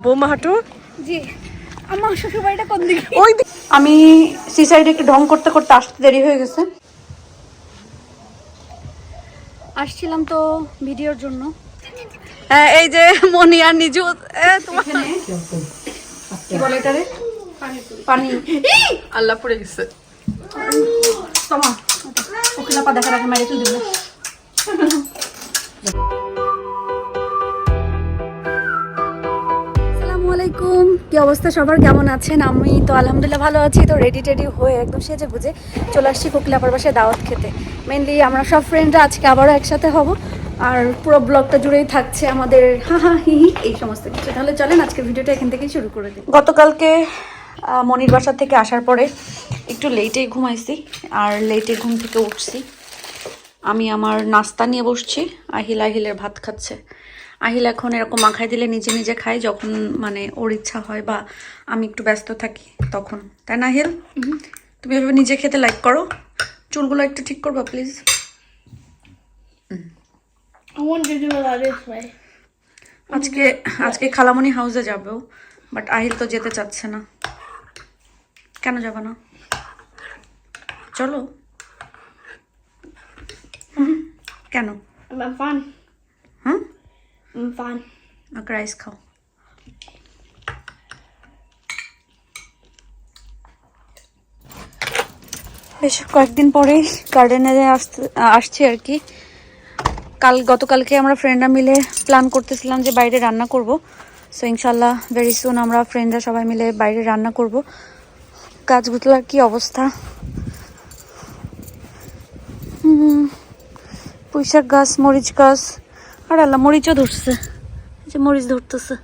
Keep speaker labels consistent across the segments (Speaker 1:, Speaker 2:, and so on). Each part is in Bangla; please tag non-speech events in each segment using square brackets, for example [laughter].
Speaker 1: বৌমা হাঁটু?
Speaker 2: জি। আমার শ্বশুর কোন দিকে?
Speaker 1: ওই
Speaker 2: আমি সি সাইডে একটু ঢং করতে করতে আসতে দেরি হয়ে গেছে। আসছিলাম তো ভিডিওর জন্য।
Speaker 1: হ্যাঁ এই যে মনি আর নিজু এ, তোমার
Speaker 2: কি বলে এটারে পানি।
Speaker 1: আল্লাহ পড়ে গেছে।
Speaker 2: তোমা ওখানে পা দেখা রাখা মেরে তুই দিবে। অবস্থা, সবার কেমন আছেন? আমি তো আলহামদুলিল্লাহ ভালো আছি। তো রেডি টেডি হয়ে একদম সেজে গুজে চলে আসছি কোকিলাপার বাসায় দাওয়াত খেতে। মেনলি আমরা সব ফ্রেন্ডরা আজকে আবারও একসাথে হব। আর পুরো ব্লগটা জুড়েই থাকছে আমাদের হা হা, হি হি, এই সমস্ত কিছু। তাহলে চলেন আজকে ভিডিওটা এখান থেকেই শুরু করে দিই। গতকালকে মনির বাসা থেকে আসার পরে একটু লেটেই ঘুমাইছি। আর লেটে ঘুম থেকে উঠছি। আমি আমার নাস্তা নিয়ে বসছি। আহিল আহিলের ভাত খাচ্ছে। আহিল এখন এরকম মাখাই দিলে নিজে নিজে খায় যখন মানে ওর ইচ্ছা হয় বা আমি একটু ব্যস্ত থাকি তখন। তাই না আহিল? তুমি এভাবে নিজে খেতে লাইক করো। চুলগুলো একটু ঠিক করবা প্লিজ. আজকে আজকে খালামণি হাউসে যাবেও বাট আহিল তো যেতে চাচ্ছে না। কেন যাবে না? চলো। কেন. হুম?
Speaker 3: I'm fine.
Speaker 2: ওকে রাইস খাও বেশ কয়েকদিন পরে গার্ডেনে আসতে আসছি আর কি। কাল গতকালকে আমরা ফ্রেন্ডরা মিলে প্ল্যান করতেছিলাম যে বাইরে রান্না করব। সো ইনশাল্লাহ ভেরি সুন আমরা ফ্রেন্ডরা সবাই মিলে বাইরে রান্না করব। গাছগুলোর কি অবস্থা? পুঁইশাক গাছ মরিচ গাছ আর আল্লাহ, মরিচও ধরছে। যে মরিচ ধরতেছে।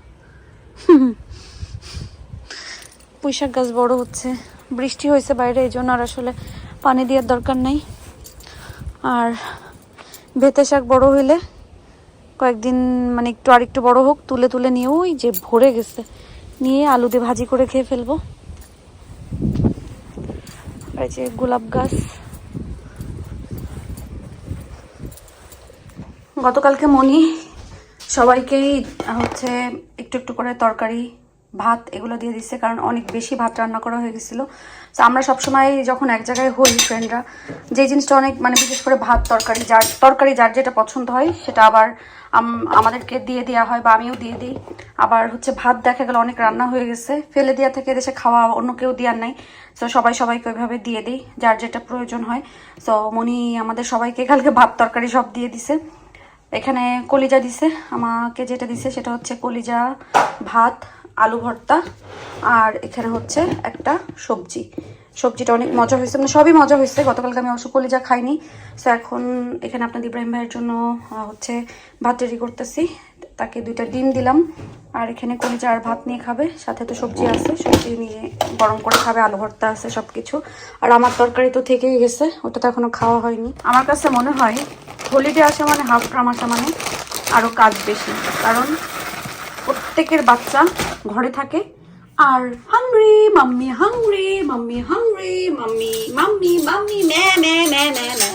Speaker 2: পুঁইশাক গাছ বড় হচ্ছে। বৃষ্টি হয়েছে বাইরে, এই জন্য আর আসলে পানি দেওয়ার দরকার নেই। আর বেতে শাক বড় হইলে কয়েকদিন মানে একটু আর একটু বড় হোক, তুলে তুলে নিয়ে ওই যে ভরে গেছে। নিয়ে আলু দিয়ে ভাজি করে খেয়ে ফেলব। আর যে গোলাপ গাছ। গতকালকে মনি সবাইকেই হচ্ছে একটু একটু করে তরকারি, ভাত এগুলো দিয়ে দিচ্ছে কারণ অনেক বেশি ভাত রান্না করা হয়ে গেছিল। তো আমরা সবসময় যখন এক জায়গায় হই ফ্রেন্ডরা যে জিনিসটা অনেক মানে বিশেষ করে ভাত তরকারি, যার তরকারি যার যেটা পছন্দ হয়, সেটা আবার আমাদেরকে দিয়ে দেওয়া হয় বা আমিও দিয়ে দিই। আবার হচ্ছে ভাত দেখা গেল অনেক রান্না হয়ে গেছে, ফেলে দেওয়া থেকে দেশে খাওয়া অন্য কেউ দেওয়ার নাই। তো সবাই সবাইকে ওইভাবে দিয়ে দিই, যার যেটা প্রয়োজন হয়। তো মনি আমাদের সবাইকে কালকে ভাত তরকারি সব দিয়ে দিছে। এখানে কলিজা দিছে আমাকে যেটা দিছে সেটা হচ্ছে কলিজা ভাত আলু ভর্তা আর এখানে হচ্ছে একটা সবজি। সবজিটা অনেক মজা হয়েছে মানে সবই মজা হয়েছে। গতকালকে আমি অবশ্য কলিজা খাইনি। সো এখন এখানে আপনাদের ইব্রাহিম ভাইয়ের জন্য হচ্ছে ভাত রেডি করতেছি। তাকে দুইটা ডিম দিলাম। আর এখানে কলিজা আর ভাত নিয়ে খাবে। সাথে তো সবজি আছে। সবজি নিয়ে গরম করে খাবে, আলু ভর্তা আছে সব কিছু আর আমার তরকারি তো থেকেই গেছে। ওটা তো এখনও খাওয়া হয়নি। আমার কাছে মনে হয়, হোলিডে আসে মানে হাফ ট্রাম আসা মানে আরও কাজ বেশি। কারণ প্রত্যেকের বাচ্চা ঘরে থাকে। আর hungry mummy hungry mummy hungry mummy mummy mummy ম্যা ম্যা ম্যা ম্যা ম্যা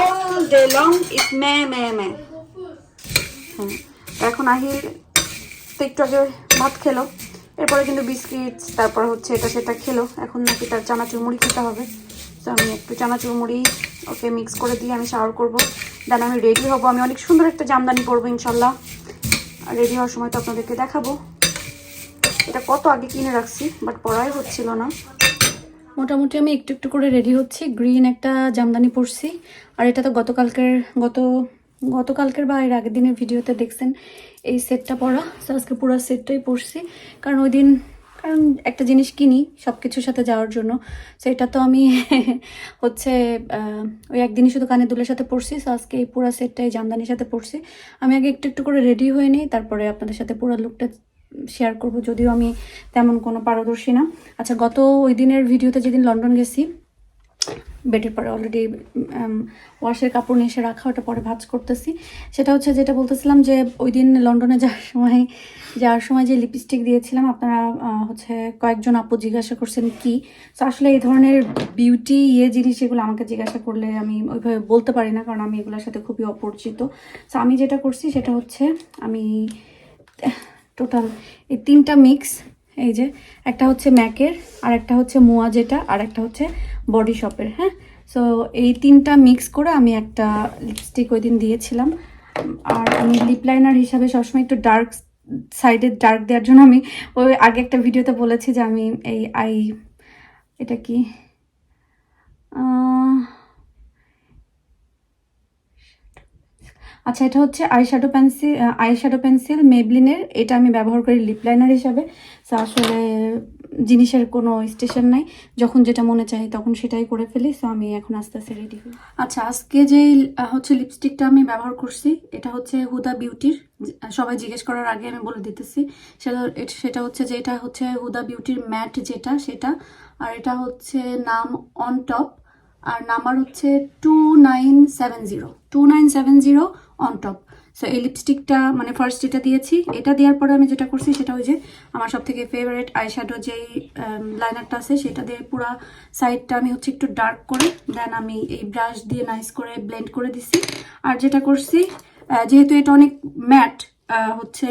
Speaker 2: অল ডে লং ইট ম্যা ম্যা ম্যা এখন আহিল তো একটু আগে ভাত খেলো। এরপরে কিন্তু বিস্কিট তারপর হচ্ছে এটা সেটা খেলো। এখন নাকি তার চানাচুর মুড়ি খেতে হবে। তো আমি একটু চানাচুর মুড়ি ওকে মিক্স করে দিয়ে আমি শাওয়ার করব। দেন আমি রেডি হব। আমি অনেক সুন্দর একটা জামদানি পরবো ইনশাল্লাহ। রেডি হওয়ার সময় তো আপনাদেরকে দেখাবো। এটা কত আগে কিনে রাখছি বাট পড়াই হচ্ছিল না। মোটামুটি আমি একটু একটু করে রেডি হচ্ছি। গ্রিন একটা জামদানি পরছি। আর এটা তো গতকালকের, গত, গতকালকের বা এর আগের দিনের ভিডিওতে দেখছেন, এই সেটটা পরা। আজকে পুরো সেটটাই পরছি। কারণ ওই দিন কারণ একটা জিনিস কিনি সব কিছুর সাথে যাওয়ার জন্য। সেটা তো আমি [laughs] হচ্ছে ওই একদিনই শুধু কানে দুলের সাথে পড়ছি। সো আজকে এই পুরো সেটটাই জামদানির সাথে পড়ছি। আমি আগে একটু একটু করে রেডি হয়ে নিই, তারপরে আপনাদের সাথে পুরো লুকটা শেয়ার করব। যদিও আমি তেমন কোনো পারদর্শী না। আচ্ছা গত ওই দিনের ভিডিওতে যেদিন লন্ডন গেছি বেডের পরে অলরেডি ওয়াশের কাপড় নিয়ে এসে রাখা, ওটা পরে ভাজ করতেছি। সেটা হচ্ছে যেটা বলতেছিলাম যে ওই দিন লন্ডনে যাওয়ার সময় যাওয়ার সময় যে লিপস্টিক দিয়েছিলাম, আপনারা হচ্ছে কয়েকজন আপু জিজ্ঞাসা করছেন কি? তো আসলে এই ধরনের বিউটি ইয়ে জিনিস, এগুলো আমাকে জিজ্ঞাসা করলে আমি ওইভাবে বলতে পারি না, কারণ আমি এগুলোর সাথে খুবই অপরিচিত। তো আমি যেটা করছি, সেটা হচ্ছে আমি টোটাল এই তিনটা মিক্স এই যে, একটা হচ্ছে ম্যাকের আর একটা হচ্ছে মোয়া যেটা আর একটা হচ্ছে বডি শপের হ্যাঁ? সো এই তিনটা মিক্স করে আমি একটা লিপস্টিক ওই দিন দিয়েছিলাম। আর আমি লিপ লাইনার হিসাবে সবসময় একটু ডার্ক সাইডে ডার্ক দেওয়ার জন্য আমি ওই আগে একটা ভিডিওতে বলেছি যে আমি এই আই এটা কি? আচ্ছা এটা হচ্ছে eye shadow pencil eye shadow pencil মেবলিনের এটা আমি ব্যবহার করি লিপ লাইনার হিসাবে। তো আসলে জিনিসের কোনো স্টেশন নাই। যখন যেটা মনে চাই তখন সেটাই করে ফেলি সো আমি এখন আস্তে আস্তে রেডি হই। আচ্ছা আজকে যে হচ্ছে লিপস্টিকটা আমি ব্যবহার করছি, এটা হচ্ছে হুদা বিউটির সবাই জিজ্ঞেস করার আগে আমি বলে দিতেছি। সেটা সেটা হচ্ছে যে, এটা হচ্ছে হুদা বিউটির ম্যাট যেটা, সেটা, আর এটা হচ্ছে নাম অন টপ আর নাম্বার হচ্ছে two nine seven zero two nine seven zero on top so এই লিপস্টিকটা মানে ফার্স্ট এটা দিয়েছি, এটা দেওয়ার পরে আমি যেটা করছি সেটা ওই যে আমার সব থেকে ফেভারিট আইশ্যাডো যেই লাইনারটা আছে, সেটা দিয়ে পুরো সাইডটা আমি হচ্ছে একটু ডার্ক করে দেন আমি এই ব্রাশ দিয়ে নাইস করে ব্লেন্ড করে দিছি। আর যেটা করছি যেহেতু এটা অনেক ম্যাট হচ্ছে,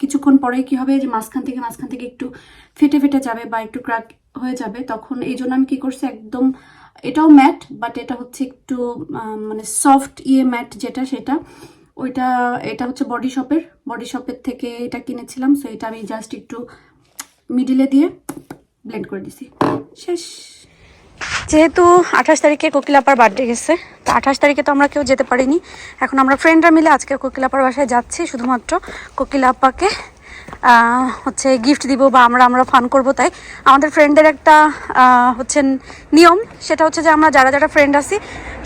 Speaker 2: কিছুক্ষণ পরেই কি হবে, যে মাঝখান থেকে মাঝখান থেকে একটু ফেটে ফেটে যাবে বা একটু ক্র্যাক হয়ে যাবে, তখন এই জন্য আমি কি করছি, একদম, এটাও ম্যাট বাট এটা হচ্ছে একটু মানে সফট ইয়ে ম্যাট যেটা, সেটা ওইটা, এটা হচ্ছে বডি শপের বডি শপের থেকে এটা কিনেছিলাম সো এটা আমি জাস্ট একটু মিডিলে দিয়ে ব্লেন্ড করে দিছি। শেষ। যেহেতু আঠাশ তারিখে কোকিলাপার বার্থডে গেছে, তো আঠাশ তারিখে তো আমরা কেউ যেতে পারিনি। এখন আমরা ফ্রেন্ডরা মিলে আজকে কোকিলাপার বাসায় যাচ্ছি, শুধুমাত্র কোকিলাপাকে হচ্ছে গিফট দিব বা আমরা আমরা ফান করব, তাই আমাদের ফ্রেন্ডের একটা হচ্ছে নিয়ম, সেটা হচ্ছে যে আমরা যারা যারা ফ্রেন্ড আছি,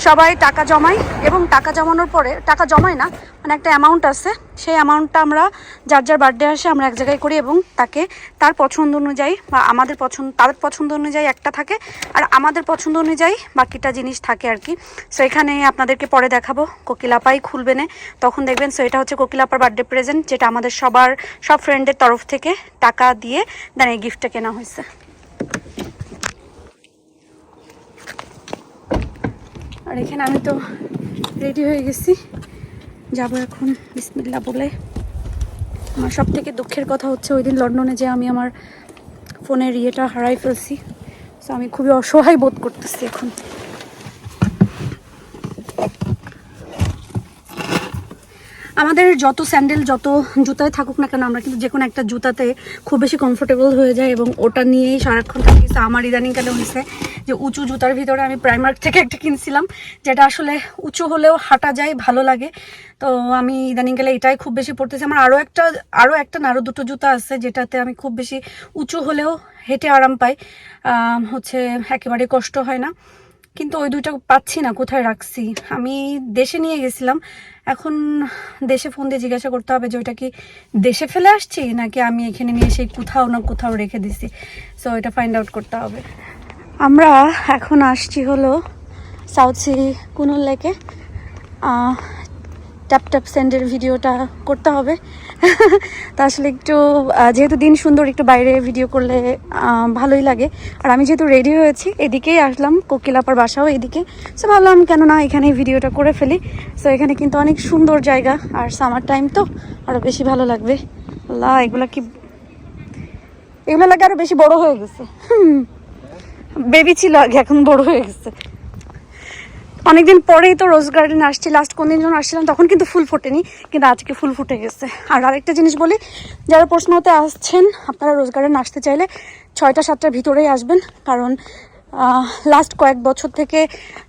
Speaker 2: সবাই টাকা জমাই এবং টাকা জমানোর পরে, টাকা জমাই না মানে একটা অ্যামাউন্ট আছে, সেই অ্যামাউন্টটা আমরা যার যার বার্থডে আসে আমরা এক জায়গায় করি এবং তাকে তার পছন্দ অনুযায়ী বা আমাদের পছন্দ, তার পছন্দ অনুযায়ী একটা থাকে আর আমাদের পছন্দ অনুযায়ী বাকিটা জিনিস থাকে আর কি। সো এখানে আপনাদেরকে পরে দেখাবো, কোকিলাপাই খুলবে না, তখন দেখবেন সো এটা হচ্ছে কোকিলাপার বার্থডে প্রেজেন্ট যেটা আমাদের সবার, সব ফ্রেন্ডের তরফ থেকে টাকা দিয়ে এই গিফটটা কেনা হয়েছে। আর এখানে আমি তো রেডি হয়ে গেছি। যাব এখন বিসমিল্লা বলে। আমার সব থেকে দুঃখের কথা হচ্ছে ওই দিন লন্ডনে যে আমি আমার ফোনের ইয়েটা হারাই ফেলছি। তো আমি খুবই অসহায় বোধ করতেছি এখন। আমাদের যত স্যান্ডেল, যত জুতায় থাকুক না কেন, আমরা কিন্তু যে কোনো একটা জুতাতে খুব বেশি কমফোর্টেবল হয়ে যায় এবং ওটা নিয়েই সারাক্ষণ থাকি। আমার ইদানিংকালে হয়েছে যে উঁচু জুতার ভিতরে আমি প্রাইমার্ক থেকে একটা কিনছিলাম, যেটা আসলে উঁচু হলেও হাঁটা যায়, ভালো লাগে। তো আমি ইদানিংকালে এটাই খুব বেশি পড়তেছি আমার আরও একটা আরও একটা না আরও দুটো জুতা আছে, যেটাতে আমি খুব বেশি উঁচু হলেও হেঁটে আরাম পাই। হচ্ছে একেবারে কষ্ট হয় না। কিন্তু ওই দুইটা পাচ্ছি না, কোথায় রাখছি? আমি দেশে নিয়ে গেছিলাম। এখন দেশে ফোন দিয়ে জিজ্ঞাসা করতে হবে যে ওইটা কি দেশে ফেলে আসছি, নাকি আমি এখানে নিয়ে এসে কোথাও না কোথাও রেখে দিছি? সো এটা ফাইন্ড আউট করতে হবে। আমরা এখন আসছি হলো সাউথ সি কুনুল লেকে ট্যাপ ট্যাপ স্যান্ডের ভিডিওটা করতে হবে। [laughs] তা আসলে একটু যেহেতু দিন সুন্দর, একটু বাইরে ভিডিও করলে ভালোই লাগে। আর আমি যেহেতু রেডি হয়েছি, এদিকেই আসলাম, কোকিলাপার বাসাও এদিকে। সো ভাবলাম কেন না এখানে ভিডিওটা করে ফেলি। সো এখানে কিন্তু অনেক সুন্দর জায়গা। আর সামার টাইম তো আরও বেশি ভালো লাগবে। আল্লাহ, এগুলা কি এগুলো লাগে আরও বেশি বড় হয়ে গেছে। বেবি ছিল আগে, এখন বড় হয়ে গেছে। অনেকদিন পরেই তো রোজ গার্ডেন আসছি লাস্ট কোন দিন যখন আসছিলাম তখন কিন্তু ফুল ফোটেনি, কিন্তু আজকে ফুল ফুটে গেছে। আর আরেকটা জিনিস বলি, যারা প্রশ্নতে আসছেন, আপনারা রোজ গার্ডেন আসতে চাইলে ছয়টা সাতটার ভিতরেই আসবেন, কারণ লাস্ট কয়েক বছর থেকে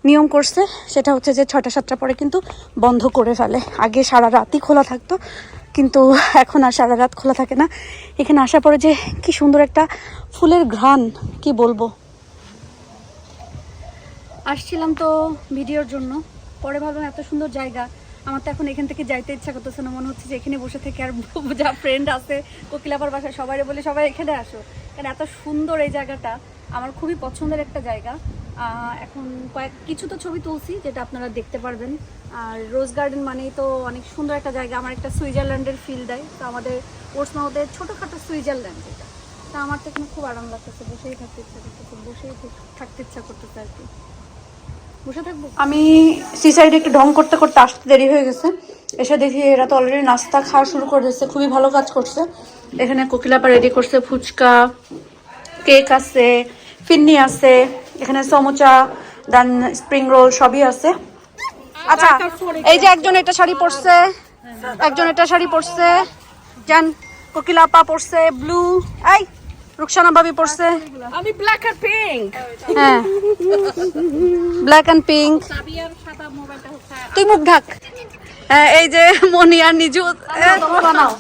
Speaker 2: নিয়ম করছে, সেটা হচ্ছে যে ছয়টা সাতটার পরে কিন্তু বন্ধ করে ফেলে। আগে সারা রাতই খোলা থাকতো, কিন্তু এখন আর সারা রাত খোলা থাকে না। এখানে আসার পরে যে কি সুন্দর একটা ফুলের ঘ্রাণ, কি বলব? আসছিলাম তো ভিডিওর জন্য। পরে ভাবলাম এত সুন্দর জায়গা। আমার তো এখন এখান থেকে যাইতে ইচ্ছা করতেছে না। মনে হচ্ছে যে এখানে বসে থেকে আর [laughs] যা ফ্রেন্ড আছে কোকিলাপার বাসায় সবাই বলে সবাই এখানে আসো। কারণ এত সুন্দর এই জায়গাটা। আমার খুবই পছন্দের একটা জায়গা। এখন কয়েক কিছু তো ছবি তুলছি যেটা আপনারা দেখতে পারবেন। আর রোজ গার্ডেন মানেই তো অনেক সুন্দর একটা জায়গা। আমার একটা সুইজারল্যান্ডের ফিল দেয়। তো আমাদের ওর্সমাউদের ছোটোখাটো সুইজারল্যান্ড যেটা। তা আমার তো এখানে খুব আরাম লাগতেছে। বসেই থাকতে ইচ্ছা করতেছে। বসেই থাকতে ইচ্ছা করতেছে আর কি। আমি সি সাইডে একটু ঢং করতে করতে আসতে দেরি হয়ে গেছে। এসে দেখি এরা তো অলরেডি নাস্তা খাওয়া শুরু করে দিচ্ছে খুবই ভালো কাজ করছে। এখানে কোকিলাপা রেডি করছে, ফুচকা কেক আছে, ফিন্নি আছে, এখানে সমোচা দেন স্প্রিং রোল সবই আছে। আচ্ছা এই যে একজন এটা শাড়ি পরছে, একজন এটা শাড়ি পরছে, জান, কোকিলাপা পরছে ব্লু এই রুকসানা ভাবি পরছে
Speaker 4: আমি ব্ল্যাক আর পিঙ্ক
Speaker 2: হ্যাঁ। ব্ল্যাক অ্যান্ড পিঙ্ক তুই মুখ ঢাক।
Speaker 1: হ্যাঁ, এই যে মনি আর নিজু। এ,
Speaker 2: বানাও।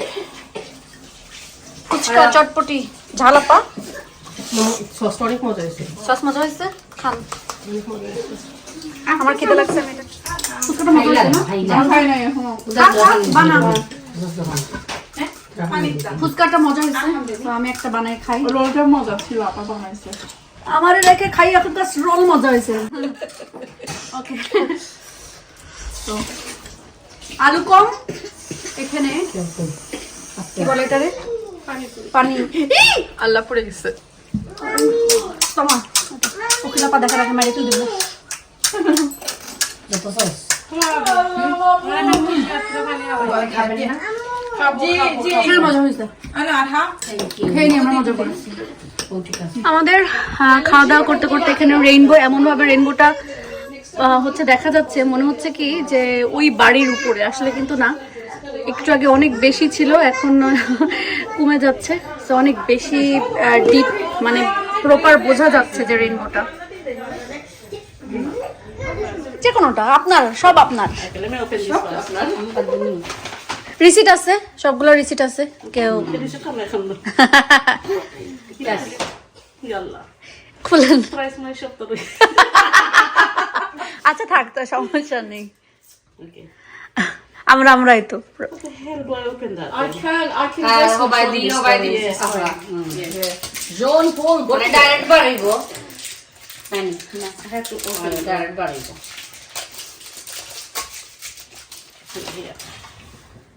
Speaker 2: ফুচকা চটপটি ঝালাপা।
Speaker 4: সস অনেক মজা হয়েছে।
Speaker 2: সস মজা হয়েছে? খান। আমার খেতে লাগছে। ফুচকাটা মজা হয়েছে না? খা, খা, বানা। ফুচকাটা মজা হয়েছে আমি একটা বানাই খাই
Speaker 3: রোলটা মজা ছিল আপা বানাইছে
Speaker 2: আমার রেখে খাই এখন তো রোল মজা হয়েছে ওকে তো আলু কম এখানে কি বলে এটারে পানি
Speaker 4: আল্লাহ পড়ে গেছে
Speaker 2: তোমা উকিলাপা দেখার আগে মারি তুই দেবো হ্যাঁ, খেয়ে নি আমাদের খাওয়া দাওয়া করতে করতে এখানে রেইনবো এমন ভাবে রেইনবোটা হচ্ছে দেখা যাচ্ছে। মনে হচ্ছে কি যে ওই বাড়ির উপরে। আসলে কিন্তু না একটু আগে অনেক বেশি ছিল এখন কমে যাচ্ছে। তো অনেক বেশি ডিপ মানে প্রপার বোঝা যাচ্ছে যে রেইনবোটা যে কোনোটা আপনার সব আপনার। রিসিট আছে, সবগুলো রিসিট আছে, কেউ খুলেন। আচ্ছা থাক, তো সমস্যা নেই। আমরা, আমরাই তো।
Speaker 5: জোন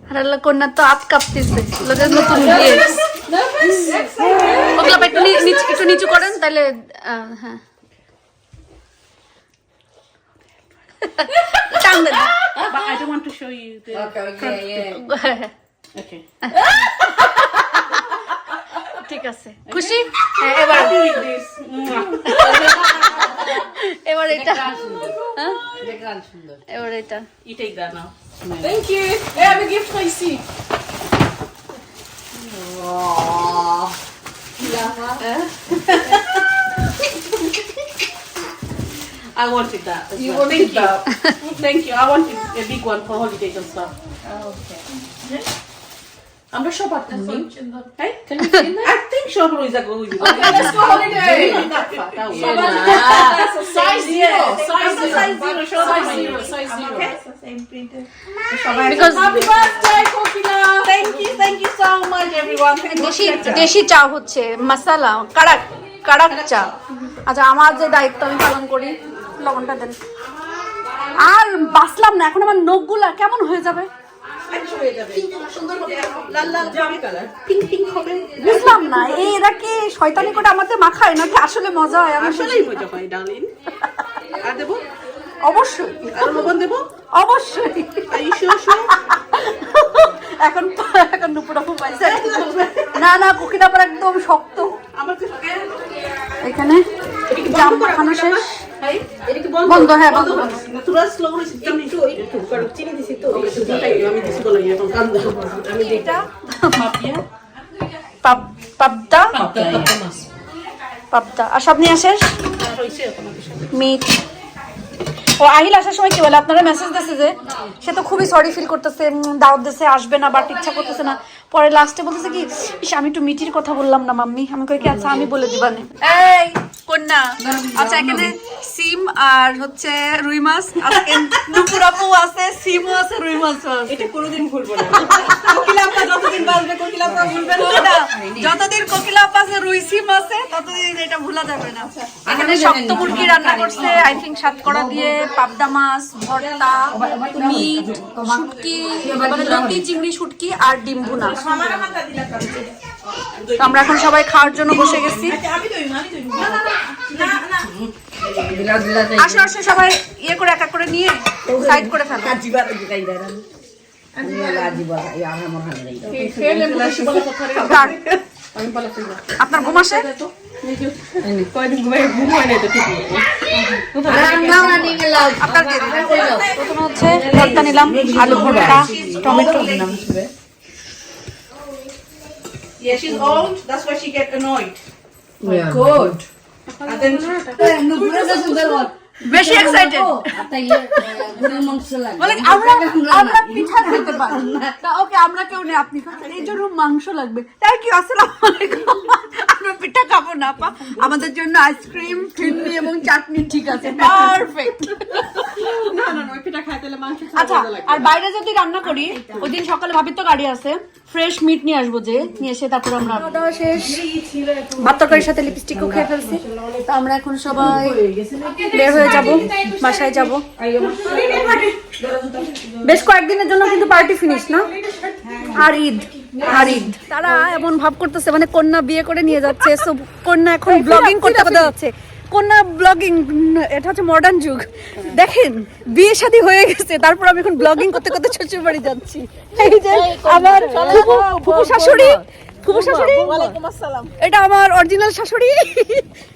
Speaker 2: আর আল্লাহ কন্যা তো আত কাঁপতেছে। লোকের নতুন বিয়ে ওগুলো একটু নিচ- একটু নিচু করেন তাহলে হ্যাঁ। টান দেন
Speaker 4: I don't want to show you the
Speaker 5: okay okay [laughs]
Speaker 4: okay
Speaker 2: ঠিক আছে। খুশি? হ্যাঁ, এবার। [laughs] এবার এটা হ্যাঁ?
Speaker 5: গান সুন্দর।
Speaker 2: এবার এটা।
Speaker 4: That now. Thank you hey I'm a gift for you see [laughs] I wanted that. as
Speaker 5: You
Speaker 4: well.
Speaker 5: wanted
Speaker 4: Thank you. [laughs] Thank you. I wanted a big one for holidays and stuff. Oh, আমরা সব পারতেছি Hey, can we see that? I think সব রইজা go with you. Okay, let's go holiday. Size zero. Size zero. Size zero. Size zero. Size zero.
Speaker 2: Because
Speaker 4: Happy birthday, Kokila. Thank you. Thank you so much, everyone.
Speaker 2: দেশি দেশি চা হচ্ছে মশালা কাড়াক কাড়াক চা আচ্ছা আমার যে দায়িত্ব আমি পালন করি লবণটা দেন আর বাঁচলাম না এখন আমার নখগুলা কেমন হয়ে যাবে বুঝলাম না এই এরা কি শয়তানি করে আমাদের মাখায় নাকি আসলে মজা হয়? আমি
Speaker 4: আসলেই মজা হয়, darling. আর দেবো?
Speaker 2: অবশ্যই।
Speaker 4: আর লবণ দেবো?
Speaker 2: অবশ্যই।
Speaker 4: Are you sure, sure?
Speaker 2: এখন এখন নুপুরা পাইছে। না না কুকিটা পর একদম শক্ত।
Speaker 4: আমার তো-
Speaker 2: এখানে জাম মাখানো শেষ।
Speaker 4: বন্ধ?
Speaker 2: বন্ধ, হ্যাঁ, বন্ধ, বন্ধ।
Speaker 4: তোরা slow করে শিখতে একটু- একটু, কারণ চিনি দিছি তো, আমি দিছি বলে, এখন কান আমি দিই। পাপিয়া?
Speaker 2: পাব- পাবদা পাবদা আর সব নিয়ে শেষ
Speaker 4: হয়েছে তোমাদের সাথে?
Speaker 2: মিট ও আহিল আসার সময় কি বলে আপনারা মেসেজ দিয়েছে যে সে তো খুবই সরি ফিল করতেছে দাওয়াত দিছে আসবে না বাট ইচ্ছা করতেছে না পরে লাস্টে বলতেছে কি ইস আমি একটু মিটির কথা বললাম না মাম্মি আমি কই কি আচ্ছা আমি বলে দিবানে
Speaker 1: এই কন্যা। আচ্ছা এখানে সিম আর হচ্ছে রুই মাছ আজকে নুপুর আপু আছে সিমও আছে রুই মাছও আছে।
Speaker 4: এটা কোনোদিন ভুলবো না।
Speaker 1: কোকিলা আপা যতদিন বাঁচবে কোকিলা আপা ভুলবে না। যতদিন কোকিলা আছে রুই সিম আছে ততদিন এটা ভোলা যাবে না।
Speaker 2: এখানে শক্ত মুরগি রান্না করছে আই থিঙ্ক সাতকড়া দিয়ে পাবদা মাছ ভর্তা মিট শুটকি মানে লতি চিংড়ি শুটকি আর ডিম ভুনা। আমরা এখন সবাই খাওয়ার জন্য বসে গেছি। আসো আসো সবাই ইয়ে করে এক এক করে নিয়ে সাইড করে ফেলো? আপনার ঘুম আসে
Speaker 4: হয়।
Speaker 2: প্রথমে হচ্ছে ভর্তা নিলাম আলু ভর্তা টমেটো দিলাম
Speaker 4: Yeah, she's old. That's why she get annoyed. Good. And then
Speaker 1: বেশি এক্সাইটেড বলে আমরা আমরা পিঠা খেতে পারি। তা ওকে আমরা কেউ নেই আপনি এই জন্য মাংস লাগবে। থ্যাংক ইউ আসসালামু আলাইকুম। আমরা পিঠা খাব না আপা। আমাদের জন্য আইসক্রিম ফিরনি এবং চাটনি ঠিক আছে। পারফেক্ট
Speaker 4: না না না পিঠা খাইতে মাংস
Speaker 2: আচ্ছা আর বাইরে যদি রান্না করি ওই দিন সকালে ভাবির তো গাড়ি আছে। ফ্রেশ মিট নিয়ে আসব যে নিয়ে এসে তারপর আমরা খাওয়া শেষ। ভাত তরকারির সাথে লিপস্টিকও খেয়ে ফেলছি। তো আমরা এখন সবাই বের হয়ে যাব বাসায় যাব। বেশ কয়েকদিনের জন্য কিন্তু পার্টি ফিনিশ না? আর ঈদ আর ঈদ। তারা এমন ভাব করতেছে মানে কন্যা বিয়ে করে নিয়ে যাচ্ছে সো কন্যা এখন ব্লগিং করতে করতে যাচ্ছে কন্যা ব্লগিং এটা হচ্ছে মডার্ন যুগ। দেখেন বিয়ে শাদী হয়ে গেছে তারপর আমি এখন ব্লগিং করতে করতে শ্বশুর বাড়ি যাচ্ছি। এই যে আমার শাশুড়ি ফুফু শাশুড়ি? এটা আমার অরিজিনাল শাশুড়ি।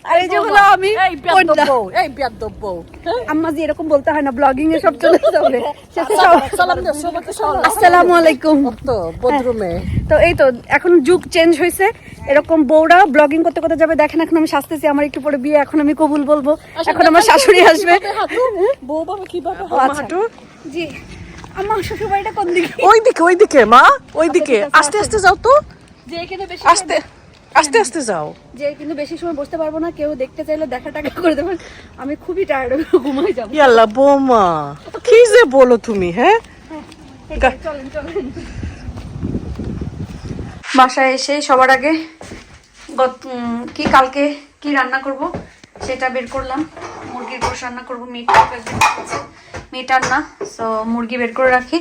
Speaker 2: আর এই যে হলো আমি আম্মা জি এরকম বলতে হয় না ব্লগিং এ সব চলে যাবে।
Speaker 5: দিও সবাইকে সালাম
Speaker 2: আসসালামু আলাইকুম।
Speaker 5: তো বদরুমে।
Speaker 2: তো এই তো এখন যুগ চেঞ্জ হয়েছে। এরকম বউরা ব্লগিং করতে করতে যাবে দেখেন এখন আমি সাজতেছি আমার একটু পরে বিয়ে এখন আমি কবুল বলব। এখন আমার শাশুড়ি আসবে।
Speaker 5: বউ বাবা কীভাবে
Speaker 2: আচ্ছা। জি আমার শ্বশুর বাড়িটা কোন দিকে?
Speaker 3: ওইদিকে ওইদিকে মা ওইদিকে। আস্তে আস্তে যাও তো।
Speaker 2: যে এখানে বেশি
Speaker 3: আস্তে আস্তে আস্তে যাও।
Speaker 2: যে কিন্তু বেশি সময় বসতে পারব না কেউ দেখতে চাইলে দেখা টাকা করে দেবেন। আমি খুবই টায়ার্ড হয়ে ঘুমাই যাব।
Speaker 3: ইয়াল্লা বৌমা কি যে বলো তুমি হ্যাঁ?
Speaker 2: চলেন চলেন। বাসায় এসে সবার আগে গত কি কালকে কি রান্না করব সেটা বের করলাম। মুরগির গোশ রান্না করব মিট মিট রান্না সো মুরগি বের করে রাখি।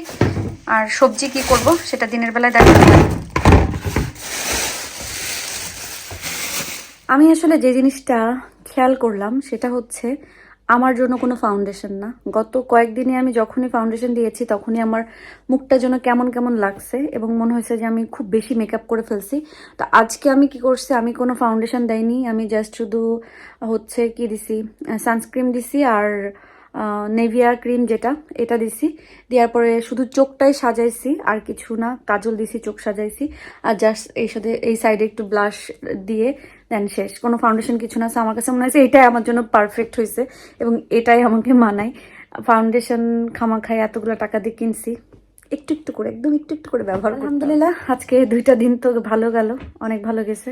Speaker 2: আর সবজি কি করব সেটা দিনের বেলায় দেখা আমি আসলে যে জিনিসটা খেয়াল করলাম, সেটা হচ্ছে আমার জন্য কোনো ফাউন্ডেশন না। গত কয়েকদিনে আমি যখনই ফাউন্ডেশন দিয়েছি, তখনই আমার মুখটা যেন কেমন কেমন লাগছে এবং মনে হয়েছে যে আমি খুব বেশি মেকআপ করে ফেলছি। তো আজকে আমি কি করছি, আমি কোনো ফাউন্ডেশন দেয়নি আমি জাস্ট শুধু হচ্ছে কি দিছি সানস্ক্রিন দিছি আর নেভিয়া ক্রিম যেটা, এটা দিছি। দেওয়ার পরে শুধু চোখটাই সাজাইছি, আর কিছু না, কাজল দিছি, চোখ সাজাইছি। আর জাস্ট এই সাথে, এই সাইডে একটু ব্লাশ দিয়ে দেন শেষ। কোনো ফাউন্ডেশন কিছু না। আমার কাছে মনে হয়েছে এটাই আমার জন্য পারফেক্ট হয়েছে এবং এটাই আমাকে মানায়। ফাউন্ডেশন খামা খাই এতগুলো টাকা দিয়ে কিনছি। একটু একটু করে একদম একটু একটু করে ব্যবহার। আলহামদুলিল্লাহ। আজকে দুইটা দিন তো ভালো গেল অনেক ভালো গেছে।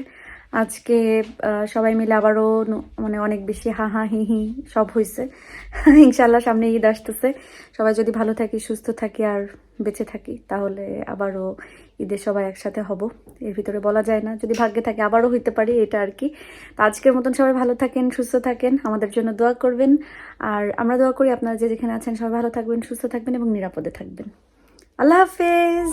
Speaker 2: আজকে সবাই মিলে আবারও মানে অনেক বেশি হা হা হি হি সব হয়েছে [laughs] ইনশাল্লাহ সামনে ঈদ আসতেছে। সবাই যদি ভালো থাকি, সুস্থ থাকি আর বেঁচে থাকি, তাহলে আবারও ঈদে সবাই একসাথে হব। এর ভিতরে বলা যায় না। যদি ভাগ্যে থাকে, আবারও হইতে পারি, এটা আর কি। তা আজকের মতন সবাই ভালো থাকেন, সুস্থ থাকেন। আমাদের জন্য দোয়া করবেন। আর আমরা দোয়া করি আপনারা যে যেখানে আছেন, সবাই ভালো থাকবেন, সুস্থ থাকবেন এবং নিরাপদে থাকবেন। আল্লাহ হাফেজ!